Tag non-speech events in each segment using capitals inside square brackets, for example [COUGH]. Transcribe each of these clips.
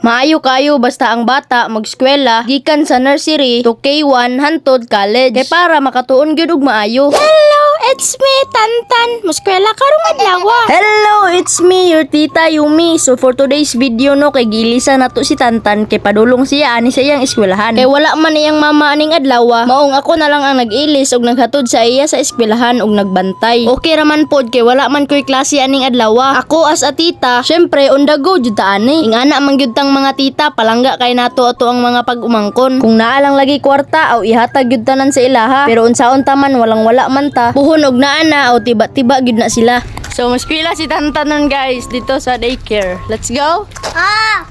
Maayo kayo basta ang bata magskwela gikan sa nursery to K1 hantod college. Kay para makatuon gyud og maayo. Hello, it's me Tantan. Muskwela karong adlaw. Hello, it's me your tita Yumi. So for today's video no kay gilisa nato si Tantan kay padulong siya ani sa iyang eskwelahan. Kay wala man iyang mama aning adlaw. Maong ako na lang ang nag-ilis og naghatod sa iya sa eskwelahan og nagbantay. Okay raman pod kay wala man ko'y klase aning adlaw. Ako as a tita, syempre on the go jud ta ani. Ingana man gyud tang mga tita palangga kay nato ato ang mga pag-umangkon. Kung naalang lagi kwarta aw ihatag gyud tanan sa ilaha. Pero unsaon ta man walang wala man ta. Puhon og naa na aw tiba-tiba gyud na sila. So maskwila si Tantanon guys dito sa daycare. Let's go. Ah!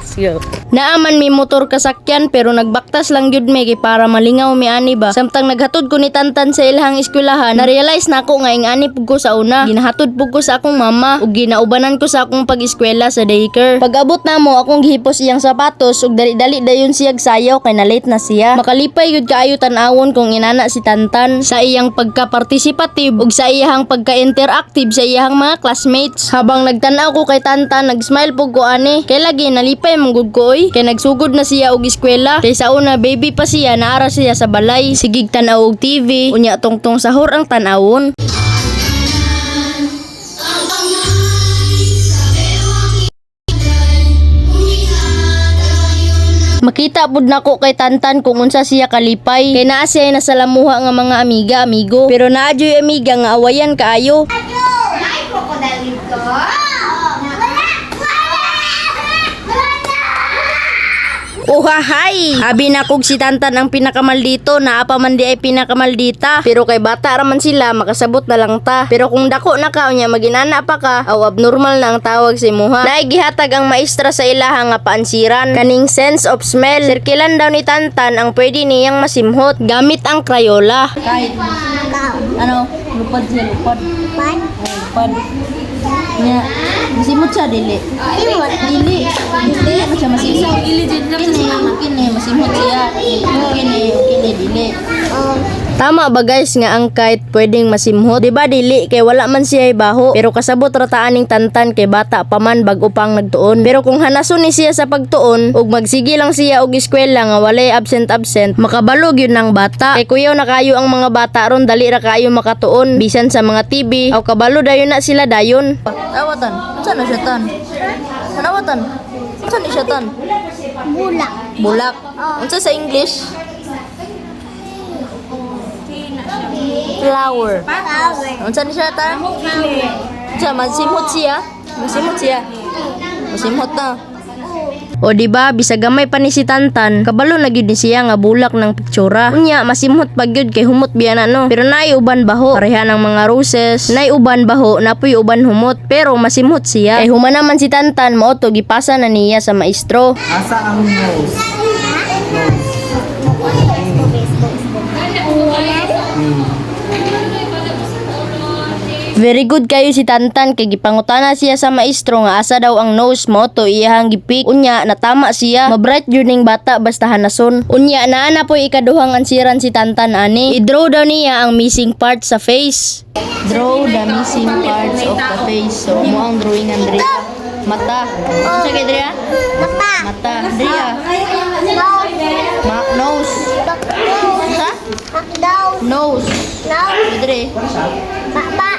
Let's go. Naaman mi motor kasakyan pero nagbaktas lang gyud mi kay para malingaw mi ani ba. Samtang naghatod ko ni Tantan sa ilahang eskwelahan, na-realize nako nga ing ani pug ko sa una. Ginahatod pug ko sa akong mama ug ginaubanan ko sa akong pag-eskwela sa daycare. Pag-abot na mo akong gihipos iyang sapatos ug dali-dali dayon siyag sayaw kay na late na siya. Makalipay gyud kaayo tan-awon kung inana si Tantan sa iyang pagka-participative ug sa iyang pagka-interactive sa iyang mga classmates. Habang nagtan-aw ko kay Tantan, nag-smile pug ko ani. Kay lagi nalipay mong gud ko oy. Kay nagsugod na siya og eskwela. Kay sa una baby pa siya naara siya sa balay. Sigig tan-aw og TV. Unya tungtong sahur ang tan-awon. Makita pud nako kay Tantan kung unsa siya kalipay. Kay naa siya nasalamuha nga mga amiga, amigo. Pero naa amiga nga awayan kaayo. Ay, crocodile dito. Uhahay! Abi na kog si Tantan ang pinakamaldito, naa pa man di ay pinakamaldita. Pero kay bata raman sila, makasabot na lang ta. Pero kung dako na ka, unya maginana pa ka, aw abnormal na ang tawag si Muha. Naay gihatag ang maestra sa ilaha nga paansiran. Kaning sense of smell. Sirkilan daw ni Tantan ang pwede niyang masimhot gamit ang Crayola. Kahit, ano, lupad siya, lupad. Man? Lupad. Nya, masimhot siya, dili. Simot. Dili. Dili. Ano siya masimhot? Dili. Kini, kini, masimhot siya. Kini, kini, dili. Oh. Tama ba guys nga ang kahit pwedeng masimhot? Di ba dili kay wala man siya baho pero kasabot rataan ning tantan kay bata pa man bag-o pang nagtuon. Pero kung hanason ni siya sa pagtuon ug magsige lang siya og eskwela nga walay absent absent, makabalog yun ng bata. Kay kuyaw na kayo ang mga bata ron dali ra kayo makatuon bisan sa mga TV aw kabalo dayon na sila dayon. Awatan, unsa na siya tan? Anawatan? Unsa ni siya tan? Bulak. Bulak. Unsa sa English? Flower. Flower. Unsa ni siya ta? Unsa masimhot siya? Masimhot siya. Masimhot na. O di ba bisag gamay pa ni si Tantan, kabalo na gyud ni siya nga bulak ng pictura. Unya masimhot pa gyud kay humot biya na no. Pero naay uban baho, pareha ng mga roses. Naay uban baho, napoy uban humot, pero masimhot siya. Kay human naman si Tantan mo to gipasa na niya sa maestro. Asa ang nose? Very good kayo si Tantan kay gipangutana siya sa maestro nga asa daw ang nose mo to iyahang gipik. Unya natama siya. Mabright yun ning bata basta hanason. Unya naa na po ikaduhang ansiran si Tantan ani. I-draw daw niya ang missing part sa face. Draw the missing parts of the face. So mo ang drawing ang Drea. Mata. Unsa kay Drea? Mata. Mata. Drea. Ma nose. Nose. Nose. Nose. Ba.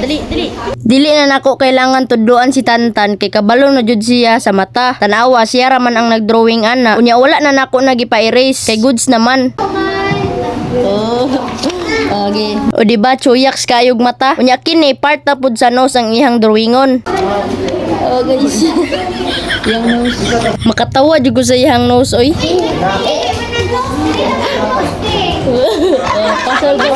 Dali, dali. Dili na nako kailangan tudloan si Tantan kay kabalo na jud siya sa mata. Tanawa siya raman ang nagdrawing ana. Unya wala na nako nagipa-erase kay goods naman. Oh. [LAUGHS] Okay. O di ba chuyaks kayog mata? Unya kini part na pud sa nose ang ihang drawingon. Oh guys. [LAUGHS] Yang nose. Makatawa jud ko sa ihang nose oy. [LAUGHS] Oh, pasal ko.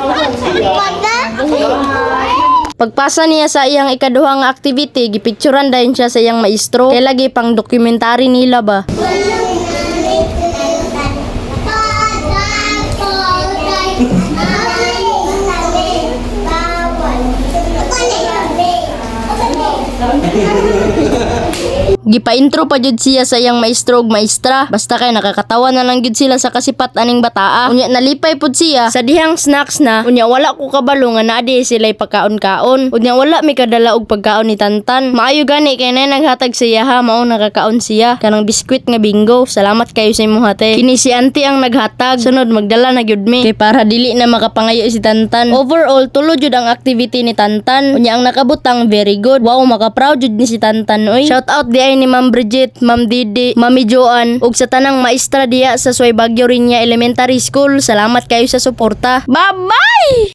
Pagpasa niya sa iyang ikaduhang activity, gipicturan dayon siya sa iyang maestro. Kay lagi pang dokumentary nila ba. Gipa-intro pa jud siya sa iyang maestro ug maestra. Basta kay nakakatawa na lang jud sila sa kasipat aning bataa. Unya nalipay pud siya sa dihang snacks na. Unya wala ko kabalo nga naadi sila'y pagkaon-kaon. Unya wala mi kadala og pagkaon ni Tantan. Maayo gani kay nay naghatag siya ha mao nakakaon siya kanang biskwit nga bingo. Salamat kayo sa imong hate. Kini si auntie ang naghatag. Sunod magdala na gyud mi kay para dili na makapangayo si Tantan. Overall tulo jud ang activity ni Tantan. Unya ang nakabutang very good. Wow maka-proud jud ni si Tantan oy. Shout out di ay ni Ma'am Bridget, Ma'am Didi, Mami Joan ug sa tanang maestra diya sa Suway Bagyo Rinya Elementary School. Salamat kayo sa suporta. Bye-bye!